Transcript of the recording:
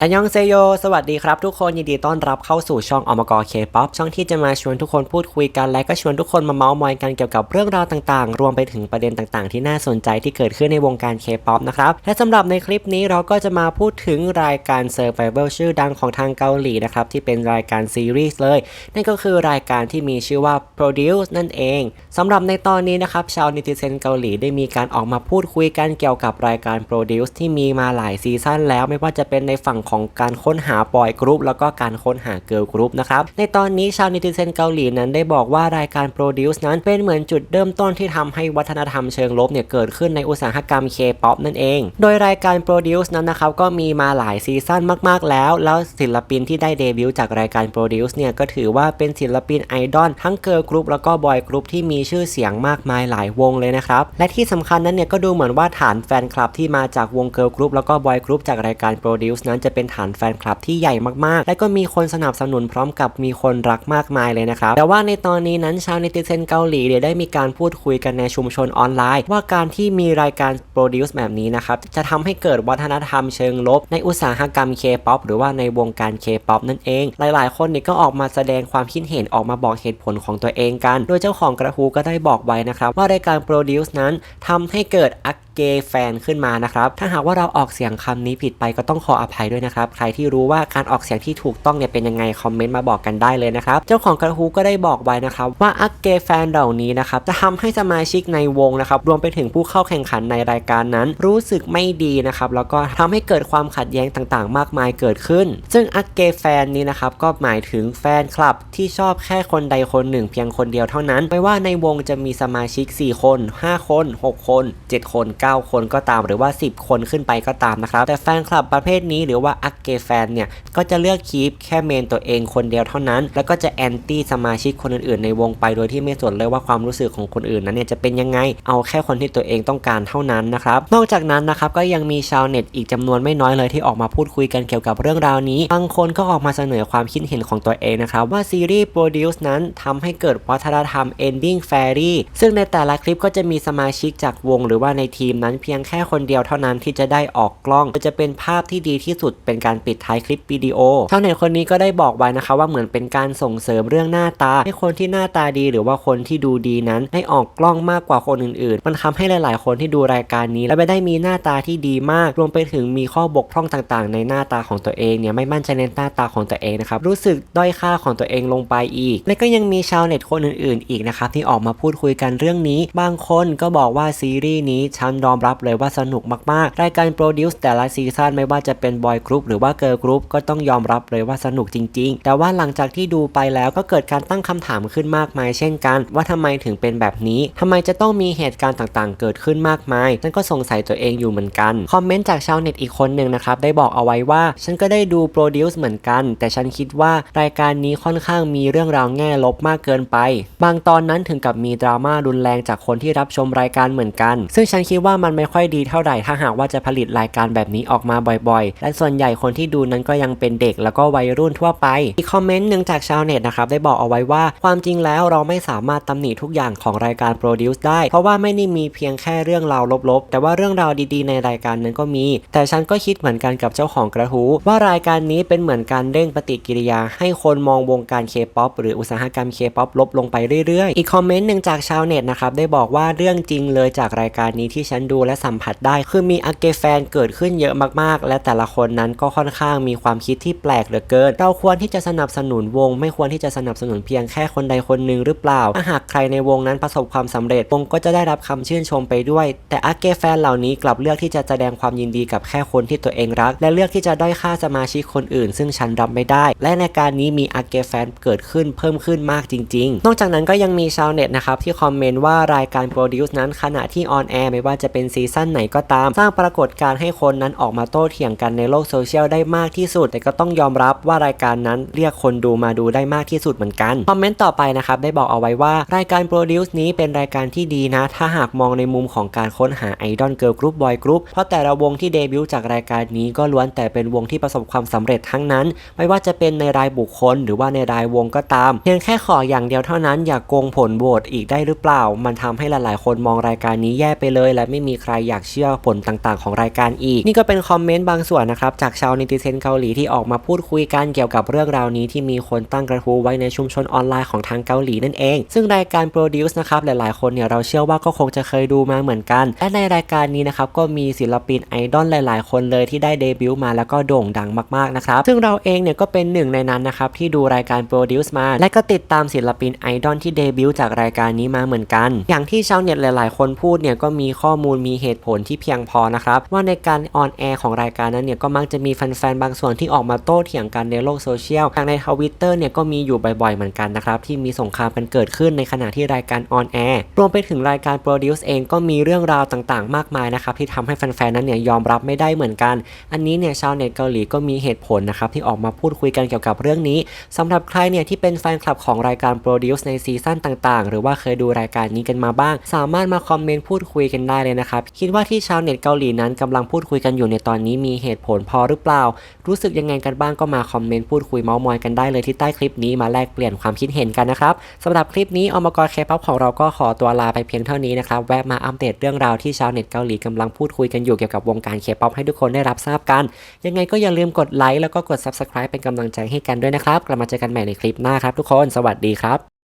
อันยองเซโย สวัสดีครับทุกคนยินดีต้อนรับเข้าสู่ช่องอมกอเคป๊อปช่องที่จะมาชวนทุกคนพูดคุยกัน และก็ชวนทุกคนมาเมาส์มอยกันเกี่ยวกับเรื่องราวต่างๆ รวมไปถึงประเด็นต่างๆ ที่น่าสนใจที่เกิดขึ้นในวงการเคป๊อปนะครับ และสำหรับในคลิปนี้เราก็จะมาพูดถึงรายการ Survival ชื่อดังของทางเกาหลีนะครับ ที่เป็นรายการซีรีส์เลย นั่นก็คือรายการที่มีชื่อว่า Produce นั่นเองสำหรับในตอนนี้นะครับชาวนิติเซนเกาหลีได้มีการออกมาพูดคุยกันเกี่ยวกับรายการ Produce ที่มีมาหลายซีซั่นแล้วไม่ว่าจะเป็นในฝั่งของการค้นหาบอยกรุ๊ปแล้วก็การค้นหาเกิร์ลกรุ๊ปนะครับในตอนนี้ชาวนิติเซนเกาหลีนั้นได้บอกว่ารายการ Produce นั้นเป็นเหมือนจุดเริ่มต้นที่ทำให้วัฒนธรรมเชิงลบเนี่ยเกิดขึ้นในอุตสาหกรรม K-POP นั่นเอง โดยรายการ Produce นั้นนะครับก็มีมาหลายซีซั่นมากๆแล้ว แล้วศิลปินที่ได้เดบิวต์จากรายการ Produce เนี่ยก็ถือว่าเป็นศิลปินไอดอลทั้งเกิร์ลกรุ๊ปแล้วก็บอยกรุ๊ปที่มีชื่อเสียงมากมายหลายวงเลยนะครับ และที่สำคัญนั้นเนี่ยก็ดูเหมือนว่าฐานแฟนคลับที่มาจากวงเกิร์ลกรุ๊ปแล้วก็บอยกรุ๊ปจากรายการ Produce นั้นจะเป็นฐานแฟนคลับที่ใหญ่มากๆ และก็มีคนสนับสนุนพร้อมกับมีคนรักมากมายเลยนะครับ แต่ว่าในตอนนี้นั้นชาวเนติเซนเกาหลีเนี่ยได้มีการพูดคุยกันในชุมชนออนไลน์ ว่าการที่มีรายการ Produce แบบนี้นะครับ จะทำให้เกิดวัฒนธรรมเชิงลบ ในอุตสาหกรรม K-POP หรือว่าในวงการ K-POP นั่นเอง หลายๆ คนเนี่ยก็ออกมาแสดงความคิดเห็นออกมาบอกเหตุผลของตัวเองกัน โดยเจ้าของกระทูก็ได้บอกไว้นะครับว่ารายการ Produce นั้นทำให้เกิดอัก เกย์แฟนขึ้นมานะครับ ถ้าหากว่าเราออกเสียงคำนี้ผิดไปก็ต้องขออภัยด้วยนะครับ ใครที่รู้ว่าการออกเสียงที่ถูกต้องเนี่ยเป็นยังไงคอมเมนต์มาบอกกันได้เลยนะครับ เจ้าของกระทู้ก็ได้บอกไว้นะครับว่าอักเกย์แฟนเหล่านี้นะครับจะทำให้สมาชิกในวงนะครับรวมไปถึงผู้เข้าแข่งขันในรายการนั้น รู้สึกไม่ดีนะครับแล้วก็ทำให้เกิดความขัดแย้งต่างๆ มากมายเกิดขึ้น ซึ่งอักเกย์แฟนนี้นะครับก็หมายถึงแฟนคลับที่ชอบแค่คนใดคนหนึ่ง เพียงคนเดียวเท่านั้น ไม่ว่าในวงจะมีสมาชิก 4 คน 5 คน 6 คน 7 คน 9คนก็ตามหรือว่า 10 คนขึ้นไปก็ตามนะครับ แต่แฟนคลับประเภทนี้หรือว่าอักเกแฟนเนี่ยก็จะเลือกคีปแค่เมนตัวเองคนเดียวเท่านั้น แล้วก็จะแอนตี้สมาชิกคนอื่นๆ ในวงไปโดยที่ไม่สนเลยว่าความรู้สึกของคนอื่นนั้นเนี่ยจะเป็นยังไง เอาแค่คนที่ตัวเองต้องการเท่านั้นนะครับ นอกจากนั้นนะครับก็ยังมีชาวเน็ตอีกจำนวนไม่น้อยเลยที่ออกมาพูดคุยกันเกี่ยวกับเรื่องราวนี้ บางคนก็ออกมาเสนอความคิดเห็นของตัวเองนะครับว่าซีรีส์ Produce นั้นทำให้เกิดวัฒนธรรม Ending Fairy ซึ่งในแต่ละคลิปก็จะมีสมาชิกจากวงหรือว่าในทีมนั้นเพียงแค่คนเดียวเท่านั้นที่จะได้ออกกล้องจะเป็นภาพที่ดีที่สุดเป็นการปิดท้ายคลิปวิดีโอชาวเน็ตคนนี้ก็ได้บอกไว้นะคะว่าเหมือนเป็นการส่งเสริมเรื่องหน้าตา ให้คนที่หน้าตาดีหรือว่าคนที่ดูดีนั้นได้ออกกล้องมากกว่าคนอื่นๆ มันทำให้หลาย ๆ คนที่ดูรายการนี้ และไม่ได้มีหน้าตาที่ดีมาก รวมไปถึงมีข้อบกพร่องต่างๆ ในหน้าตาของตัวเองเนี่ยไม่มั่นใจในหน้าตาของตัวเองนะครับรู้สึกด้อยค่าของตัวเองลงไปอีก และก็ยังมีชาวเน็ตคนอื่น ๆ อีกนะครับที่ออกมาพูดคุยกันเรื่องนี้ บางคนก็บอกว่าซีรีส์นี้ฉันยอมรับเลยว่าสนุกมากๆ รายการโปรดิวส์แต่ละซีซั่นไม่ว่าจะเป็นบอยกรุ๊ปหรือว่าเกิร์ลกรุ๊ปก็ต้องยอมรับเลยว่าสนุกจริง ๆ แต่ว่าหลังจากที่ดูไปแล้วก็เกิดการตั้งคำถามขึ้นมากมาย เช่นกัน ว่าทำไมถึงเป็นแบบนี้ทำไมจะต้องมีเหตุการณ์ต่างๆ เกิดขึ้นมากมายฉันก็สงสัยตัวเองอยู่เหมือนกัน คอมเมนต์จากชาวเน็ตอีกคนหนึ่งนะครับได้บอกเอาไว้ว่า ฉันก็ได้ดูโปรดิวส์เหมือนกัน แต่ฉันคิดว่ารายการนี้ค่อนข้างมีเรื่องราวแง่ลบมากเกินไป บางตอนนั้นถึงกับมีดราม่ารุนแรงจากคนที่รับชมรายการเหมือนกัน ซึ่งฉันคิดว่าว่ามันไม่ค่อยดีเท่าไหร่ถ้าหากว่าจะผลิตรายการแบบนี้ออกมาบ่อยๆ และส่วนใหญ่คนที่ดูนั้นก็ยังเป็นเด็กแล้วก็วัยรุ่นทั่วไป อีกคอมเมนต์หนึ่งจากชาวเน็ตนะครับได้บอกเอาไว้ว่าความจริงแล้วเราไม่สามารถตำหนิทุกอย่างของรายการ Produce ได้ เพราะว่าไม่ได้มีเพียงแค่เรื่องราวลบๆ แต่ว่าเรื่องราวดีๆ ในรายการนั้นก็มี แต่ฉันก็คิดเหมือนกันกับเจ้าของกระทู้ว่ารายการนี้เป็นเหมือนการเร่งปฏิกิริยา ให้คนมองวงการ K-POP หรืออุตสาหกรรม K-POP ลบลงไปเรื่อยๆ อีกคอมเมนต์หนึ่งจากชาวเน็ตนะครับได้บอกว่าเรื่องจริงเลยจากรายการนี้ที่ฉันดูและสัมผัสได้ คือมีอาเกแฟนเกิดขึ้นเยอะมากๆ และแต่ละคนนั้นก็ค่อนข้างมีความคิดที่แปลกเหลือเกิน เราควรที่จะสนับสนุนวง ไม่ควรที่จะสนับสนุนเพียงแค่คนใดคนหนึ่งหรือเปล่าถ้าหากใครในวงนั้นประสบความสำเร็จวงก็จะได้รับคำชื่นชมไปด้วย แต่อาเกแฟนเหล่านี้กลับเลือกที่จะแสดงความยินดีกับแค่คนที่ตัวเองรัก และเลือกที่จะด้อยค่าสมาชิกคนอื่น ซึ่งฉันรับไม่ได้ และในการนี้มีอาเกแฟนเกิดขึ้นเพิ่มขึ้นมากจริง ๆ นอกจากนั้นก็ยังมีชาวเน็ตนะครับที่คอมเมนต์ว่ารายการ Produce นั้นขณะที่ออนแอร์ไม่ว่าจะเป็นซีซั่นไหนก็ตาม สร้างปรากฏการณ์ให้คนนั้นออกมาโต้เถียงกันในโลกโซเชียลได้มากที่สุด แต่ก็ต้องยอมรับว่ารายการนั้นเรียกคนดูมาดูได้มากที่สุดเหมือนกัน คอมเมนต์ต่อไปนะครับได้บอกเอาไว้ว่ารายการ Produce นี้เป็นรายการที่ดีนะ ถ้าหากมองในมุมของการค้นหาไอดอลเกิร์ลกรุ๊ปบอยกรุ๊ปเพราะแต่ละวงที่เดบิวต์จากรายการนี้ก็ล้วนแต่เป็นวงที่ประสบความสำเร็จทั้งนั้น ไม่ว่าจะเป็นในรายบุคคล หรือว่าในราย วงก็ตามเพียงแค่ขออย่างเดียวเท่านั้นอย่ากโกงผลโหวตอีกได้หรือเปล่า มันทำให้หลาย ๆ คนมองรายการนี้แย่ไปเลยและไม่ไม่มีใครอยากเชื่อผลต่างๆ ของรายการอีก นี่ก็เป็นคอมเมนต์บางส่วนนะครับจากชาวนิติเซนเกาหลีที่ออกมาพูดคุยกันเกี่ยวกับเรื่องราวนี้ที่มีคนตั้งกระทู้ไว้ในชุมชนออนไลน์ของทางเกาหลีนั่นเอง ซึ่งรายการ Produce นะครับหลายๆ คนเนี่ยเราเชื่อว่าก็คงจะเคยดูมาเหมือนกัน และในรายการนี้นะครับก็มีศิลปินไอดอลหลายๆ คนเลยที่ได้เดบิวต์มาแล้วก็โด่งดังมากๆนะครับซึ่งเราเองเนี่ยก็เป็นหนึ่งในนั้นนะครับที่ดูรายการ Produce มา และก็ติดตามศิลปินไอดอลที่เดบิวต์จากรายการนี้มาเหมือนกัน อย่างที่ชาวเน็ตหลาย ๆ คนพูดเนี่ยก็มีข้อมูลมีเหตุผลที่เพียงพอนะครับว่าในการออนแอร์ของรายการนั้นเนี่ยก็มักจะมีแฟนๆบางส่วนที่ออกมาโต้เถียงกันในโลกโซเชียลอย่างในทวิตเตอร์เนี่ยก็มีอยู่บ่อยๆเหมือนกันนะครับที่มีสงครามกันเกิดขึ้นในขณะที่รายการออนแอร์รวมไปถึงรายการ Produce เองก็มีเรื่องราวต่างๆ มากมายนะครับที่ทำให้แฟนๆนั้นเนี่ยยอมรับไม่ได้เหมือนกัน อันนี้เนี่ยชาวเน็ตเกาหลีก็มีเหตุผลนะครับที่ออกมาพูดคุยกันเกี่ยวกับเรื่องนี้สำหรับใครเนี่ยที่เป็นแฟนคลับของรายการ Produce ในซีซั่นต่างๆ หรือว่าเคยดูรายการนี้กันมาบ้าง สามารถมาคอมเมนต์พูดคุยกันได้เลยนะครับ คิดว่าที่ชาวเน็ตเกาหลีนั้นกำลังพูดคุยกันอยู่ในตอนนี้มีเหตุผลพอหรือเปล่า รู้สึกยังไงกันบ้างก็มาคอมเมนต์พูดคุยเมาส์มอยกันได้เลยที่ใต้คลิปนี้มาแลกเปลี่ยนความคิดเห็นกันนะครับสำหรับคลิปนี้อมกรเคป๊อปของเราก็ขอตัวลาไปเพียงเท่านี้นะครับแวะมาอัปเดตเรื่องราวที่ชาวเน็ตเกาหลีกำลังพูดคุยกันอยู่เกี่ยวกับวงการเคป๊อปให้ทุกคนได้รับทราบกัน ยังไงก็อย่าลืมกดไลค์แล้วก็กด subscribe เป็นกำลังใจให้กันด้วยนะครับกลับมาเจอกันใหม่ในคลิปหน้าครับทุกคน สวัสดีครับ